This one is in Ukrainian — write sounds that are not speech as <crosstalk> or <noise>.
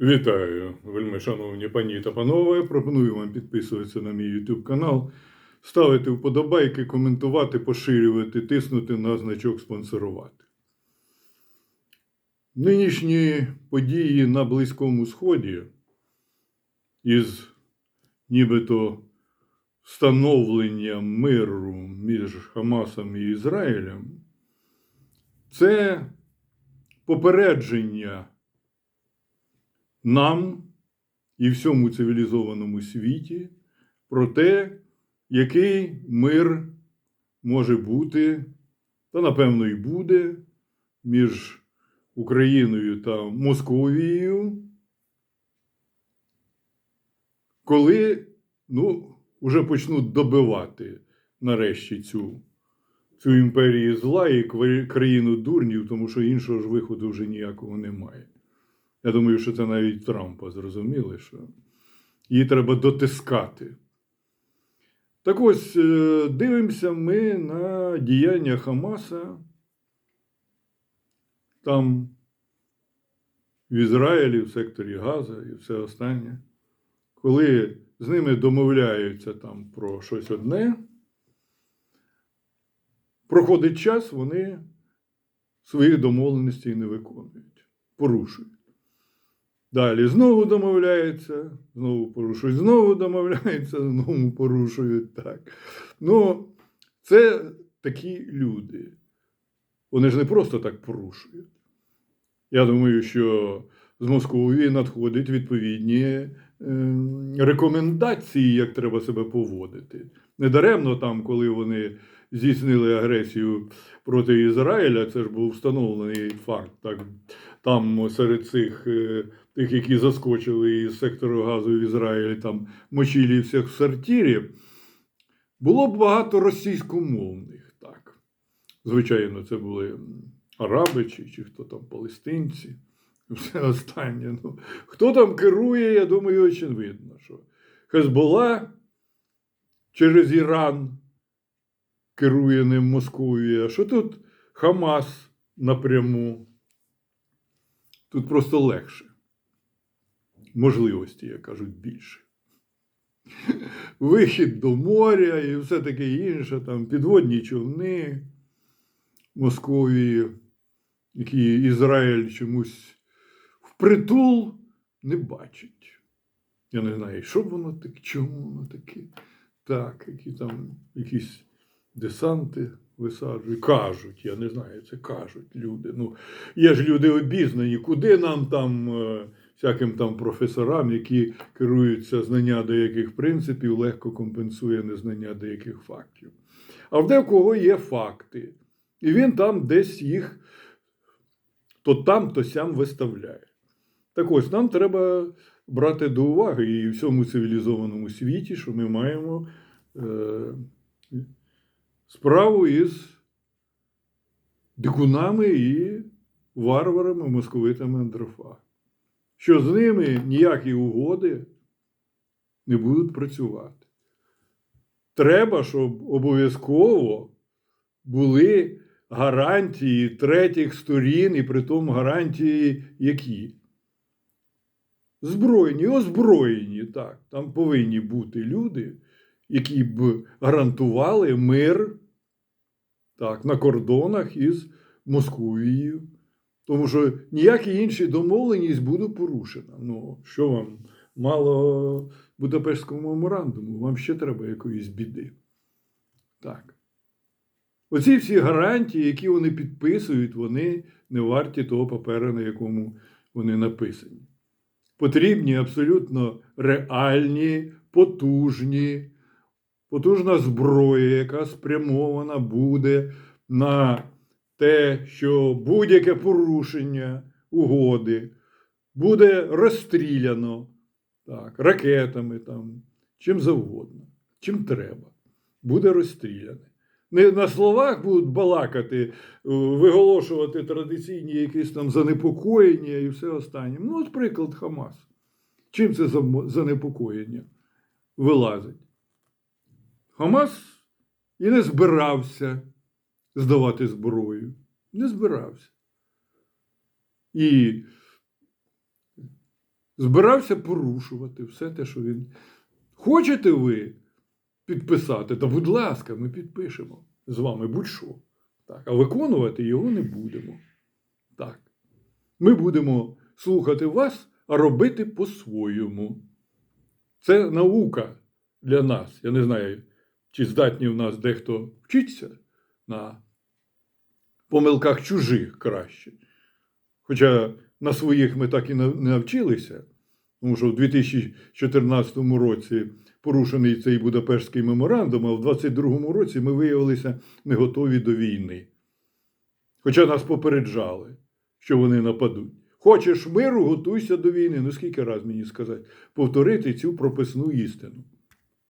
Вітаю, вельми шановні пані та панове. Пропоную вам підписуватися на мій YouTube канал, ставити вподобайки, коментувати, поширювати, тиснути на значок спонсорувати. Нинішні події на Близькому Сході із нібито встановленням миру між Хамасом і Ізраїлем це попередження нам і всьому цивілізованому світі про те, який мир може бути, та напевно і буде між Україною та Московією, коли ну, вже почнуть добивати нарешті цю, цю імперію зла і країну дурнів, тому що іншого ж виходу вже ніякого немає. Я думаю, що це навіть Трампа зрозуміли, що її треба дотискати. Так ось е, дивимося ми на діяння Хамаса там в Ізраїлі, в секторі Газа і все останнє. Коли з ними домовляються там про щось одне, проходить час, вони своїх домовленостей не виконують, порушують. Далі знову домовляються, знову порушують, знову домовляються, знову порушують. Так. Ну, це такі люди. Вони ж не просто так порушують. Я думаю, що з Московії надходять відповідні е, рекомендації, як треба себе поводити. Недаремно там, коли вони здійснили агресію проти Ізраїля, це ж був встановлений факт. Так, там серед цих, е, тих, які заскочили із сектору газу в Ізраїлі, там мочілі всіх в сортирі, було багато російськомовних. Так. Звичайно, це були араби чи, чи хто там палестинці. <laughs> Все останнє. Ну, хто там керує, я думаю, очевидно, що Хезбола через Іран керує ним Московія. Що тут Хамас напряму? Тут просто легше. Можливості, як кажуть, більше. <laughs> Вихід до моря і все таке інше, там підводні човни Московії, які Ізраїль чомусь впритул не бачить. Я не знаю, що воно таке, чому воно таке. Так, які там якісь десанти висаджують. Кажуть, я не знаю, це кажуть люди. Ну, є ж люди обізнані, куди нам там, е, всяким там професорам, які керуються знання деяких принципів, легко компенсує незнання деяких фактів. А в декого є факти. І він там десь їх то там, то сям виставляє. Так ось нам треба брати до уваги і в всьому цивілізованому світі, що ми маємо е, справу із дикунами і варварами, московитами Андрофа. Що з ними ніякі угоди не будуть працювати. Треба, щоб обов'язково були гарантії третіх сторін, і при тому гарантії які? Збройні, озброєні, так. Там повинні бути люди, які б гарантували мир так, на кордонах із Московією. Тому що ніякі інші домовленість буде порушена. Ну, що вам мало Будапештського меморандуму, вам ще треба якоїсь біди. Так. Оці всі гарантії, які вони підписують, вони не варті того паперу, на якому вони написані. Потрібні абсолютно реальні, потужні, потужна зброя, яка спрямована буде на те, що будь-яке порушення угоди буде розстріляно так, ракетами, там, чим завгодно, чим треба, буде розстріляне. Не на словах будуть балакати, е, виголошувати традиційні якісь там занепокоєння і все останнє. Ну, от приклад Хамас. Чим це занепокоєння вилазить? Хамас і не збирався здавати зброю. Не збирався. І збирався порушувати все те, що він. Хочете ви підписати? Та будь ласка, ми підпишемо з вами будь-що. Так, а виконувати його не будемо. Так. Ми будемо слухати вас, а робити по-своєму. Це наука для нас. Я не знаю, чи здатні в нас дехто вчитися на помилках чужих краще. Хоча на своїх ми так і не навчилися, тому що в 2014 році порушений цей Будапештський меморандум, а в 2022 році ми виявилися не готові до війни. Хоча нас попереджали, що вони нападуть. Хочеш миру, готуйся до війни. Ну скільки раз мені сказати, повторити цю прописну істину.